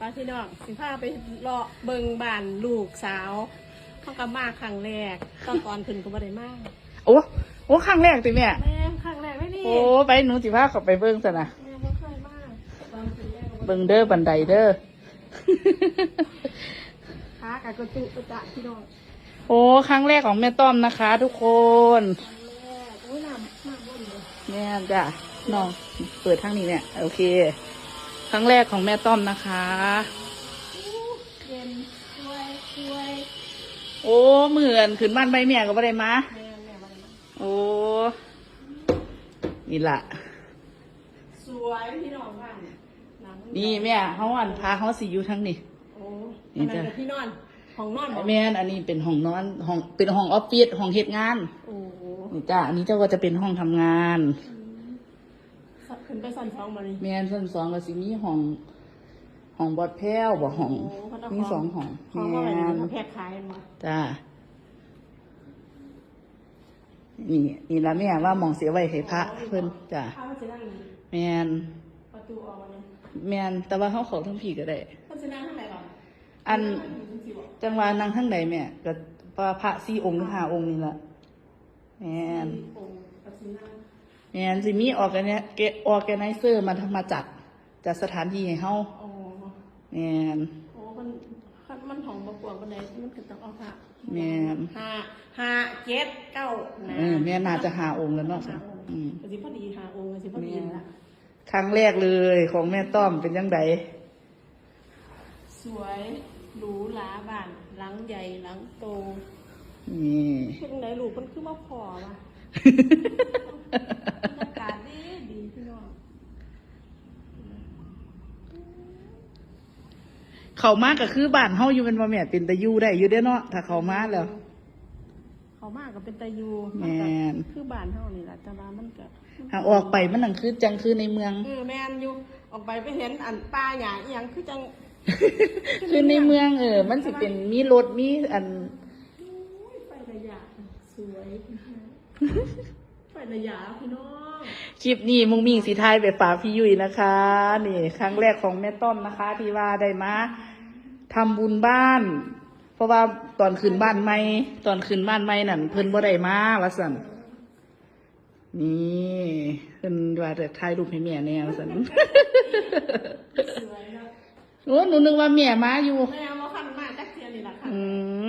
ป้าพี่น้องสิพาไปเลาะเบิงบ้านลูกสาวเขาก็มาครั้งแรกตอนก่อนขึ้นก็บ่ได้มาโอ้โอ้ครั้งแรกติแม่แม่ครั้งแรกไม่นี่โอ้ไปหนูสิพาเขาไปเบิ่งซะนะแม่บ่เคยมาตอนขึ้นแรกก็บ่เบิ่งเด้อบันไดเด้อค้ากับกระจุกกระจะพี่น้องโอ้ครั้งแรกของแม่ต้อมนะคะ ทุกคนครั้งแรกโอ้ยน้ำมากบ่นเลยแม่จ้ะน้องเปิดทางนี้เนี่ยโอเค ครั้งแรกของแม่ต้อมนะคะอู้เย็นช่วยช่วยโอ้เหมือนขึ้นบ้านใบเมียก็บ่ได้มาแม่แม่บ่ได้มาโอ้นี่ล่ะสวยพี่น้องบ้านหลังนี่แม่เขาอันพาเขาสิอยู่ทั้งนี้โอ้นี่อันนั้นจ้ะกับพี่นอนของนอนบ่แม่นอันนี้เป็นห้องนอนห้องเป็นห้องออฟฟิศห้องเฮ็ดงานโอ้โหนี่จ้าอันนี้เจ้าก็จะเป็นห้องทำงานสับ ขึ้นไปสั่นสองมาเลยแม่นส่วนสองก็สิมีห้องห้องบอดแพ้วบ่ห้องโเขาจะมีสองห้องของว่าอะไรแม่นนะแพทย์ขายมาจ้านี่นี่ละแม่ว่าหมองเสียไว้ให้พระเพิ่นจ้าถ้ามันจะนั่งแม่นประตูออกมาเลยแม่นแต่ว่าเขาเขอทั้งผีก็ได้มันจะนั่งข้างไหนก่อนอันสิบอกจังหวะนั่งทั้งใดแม่ก็ว่าพระสี่องค์หรือห้าองค์นี่ละแม่น โอ้ปัจจุบันแม่นสิมีออกกันเนี่ยเกออแกไนเซอร์มาทำมาจัดจัดสถานที่ให้เฮาโอ้แม่นโอ้มันมันของบกวงบันไดมันคือต้องเอาผ้าแม่น ห้าห้าเจ็ดเก้านะเออแม่น่าจะหาองค์แล้วเนาะห้าองค์อืมกระสิพอดีห้าองค์กระสิพอดีละครั้งแรกเลยของแม่ต้อมเป็นยังไงสวยหรูหราบ้านหลังใหญ่หลังโตนี่เป็นไงลูกมันคือมาพอวะ บรรยากาศดีดีพี่น้อง เขามาก็คือบ้านเฮาอยู่เป็นว่าแม่เป็นตะยูได้อยู่เด้อเนาะถ้าเขามาแล้ว เขามากกับเป็นตายูแม่นก็คือบ้านเฮานี่แหละแต่ว่ามันก็หากออกไปมันนั่งคือจังคือในเมือง เออแม่นอยู่ออกไปไปเห็นอันป้าหยาอีหยังคือจังคือในเมืองเออ มันสิเป็นมีรถมีอันอุ้ยไประยะสวย ไประยะพี่น้อง คลิปนี้มุงมิงสีไทายไปฝากพี่ยุ้ยนะคะ นี่ ครั้งแรกของแม่ต้อมนะคะ ที่ว่าได้มาทำบุญบ้าน เพราะว่าตอนขึ้นบ้านใหม่ตอนขึ้นบ้านใหม่นั่นเพิ่นบ่ได้มาว่าสั่นนี่เพิ่นว่าจะถ่ายรูปให้แม่แน่ว่าสั่นสวยเนาะโอ้หนูนึกว่าแม่มาอยู่แม่เอามาคันมาจักเทียนี่แหละค่ะอืม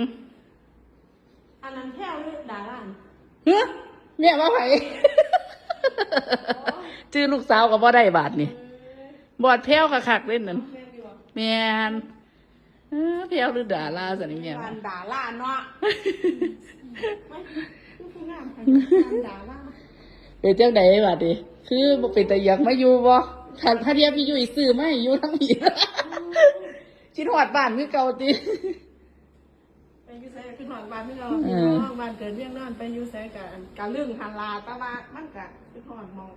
อันนั้นแค่วหรือดาราเฮ้ ยแม่ว่าไผชื่อลูกสาวก็บ่ได้บาทนี่บอดแพ้วคักๆเล่นนั่นแม่ดีกว่าแม่นเออแพ้วหรือดาราสันนี่แม่บ้านดาราเนาะไม่คือผู้งามค่ะบ้านดาราเป็นจังไดบาดดิคือบ่เป็นตะยักมาอยู่บ่ถ้าถ้าเทียบพี่อยู่อีซื้อมาให้อยู่ทั้งพี่ชิดหอดบ้านคือเก่าติไปอ ยูไซคือหอดบ้านพี่เราเอพี่อน้องบ้านเกิดเรื่องนอนไปอยูไซกับการเรื่องฮันลาแตะว่ามันกะคือหอดมอง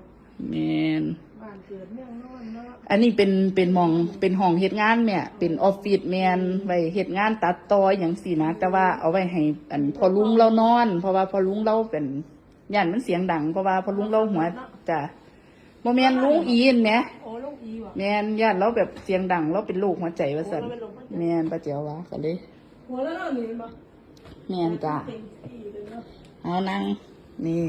แม่นบ้านเกิดเรื่องนอนเนาะอันนี้เป็นเป็นหมองเป็นห้องเฮ็ดงานแม่เป็นออฟฟิศแม่นไว้เฮ็ดงานตัดต่อหยังสี่นะ แต่ว่าเอาไว้ให้อันพอลุงเรานอน เพราะว่าพอลุงเราเป็นย่านมันเสียงดังเพราะว่าพอลุงเราหัวจ้ะบ่แม่นลุงอีนแหมโอ้ลูกอีว่ะแม่นย่านเราแบบเสียงดังเราเป็นโรคหัวใจว่าซั่นโอ้เราเป็นโรคหัวใจแม่นป้าเจียวว่าก็เลย หัวแล้วเนาะนี่บ่แม่นจ้ะเต็มที่เลยเนาะเอานั่งนี่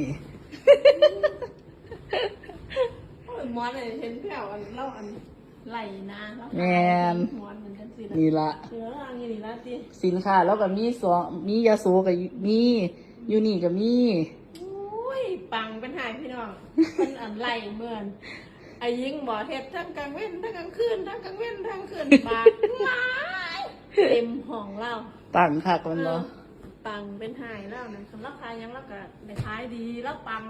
โอ้ยหมอนเลยเห็นแผ่วอันเล่าอันไหลนะแล้วแม่น หมอนเหมือนกันสินะนี่ละเสืออันนี้นี่ละติสินค้าแล้วก็มีสองมียาโสก็มีอยู่นี่ก็มีอุ้ยปังเป็นหายพี่น้องมันอันไหลเหมือนไอ้ยิงบ่เฮ็ดทั้งกลางเว้นทั้งกลางคืนทั้งกลางเว้นทั้งคืนปากหลาย เต็มห้องเราปังคักมันเนาะปังเป็นหายแล้วนะสำหรับขายยังแล้วก็ได้ขายดีแล้วปัง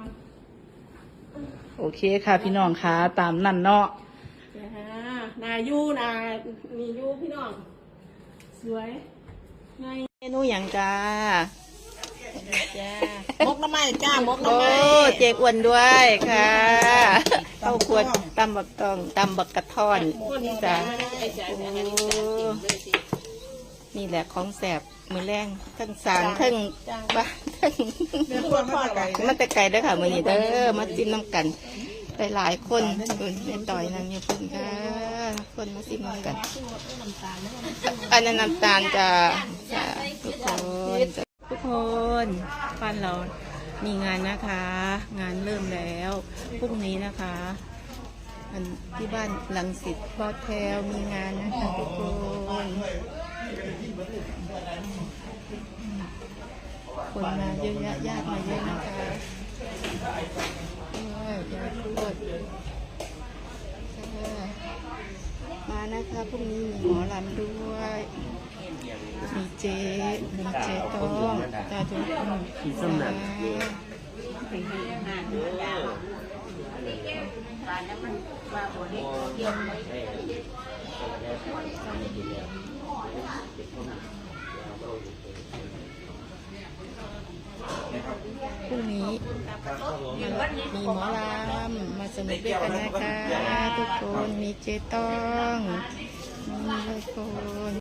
โอเคค่ะพี่น้องค่ะ ตามนั่นเนาะนะฮะนายูนามียูพี่น้อง สวยไงเมนูอย่างจ้าจ้ามกน้ำไม้จ้ามกโอ้น้ำไม้เจ๊อ้วนด้วยค่ะข้าวควรตำบักตองตำบักกระท่อนจ้า นี่แหละของแสบมือแรงทั้งสางทั้งบ้านทั้งเนื้อตัวทอดไก่มาแต่ไก่เด้อค่ะมื้อนี้เด้อมาจิ้มน้ำกันได้หลายคนเอินในต่อยนางอยู่พุ่นค่ะคนมาซิมกันอันนั้นน้ำตาลจะจะทุกคนทุกคนบ้านเรามีงานนะคะ งานเริ่มแล้วพรุ่งนี้นะคะอันที่บ้านลังสิตบอแทลมีงานนะคะทุกคน คนมาเยอะแยะญาติมาเยอะนะคะด้ยาติวดค่ะมานะคะพรุ่งนี้มีหมอลำด้วย มีเจมีเจต้องตาทุกคนมีสำนัก พรุ่งนี้มีหมอลำมาสนุกด้วยกันนะคะ ทุกคนมีเจต้องมีทุกคน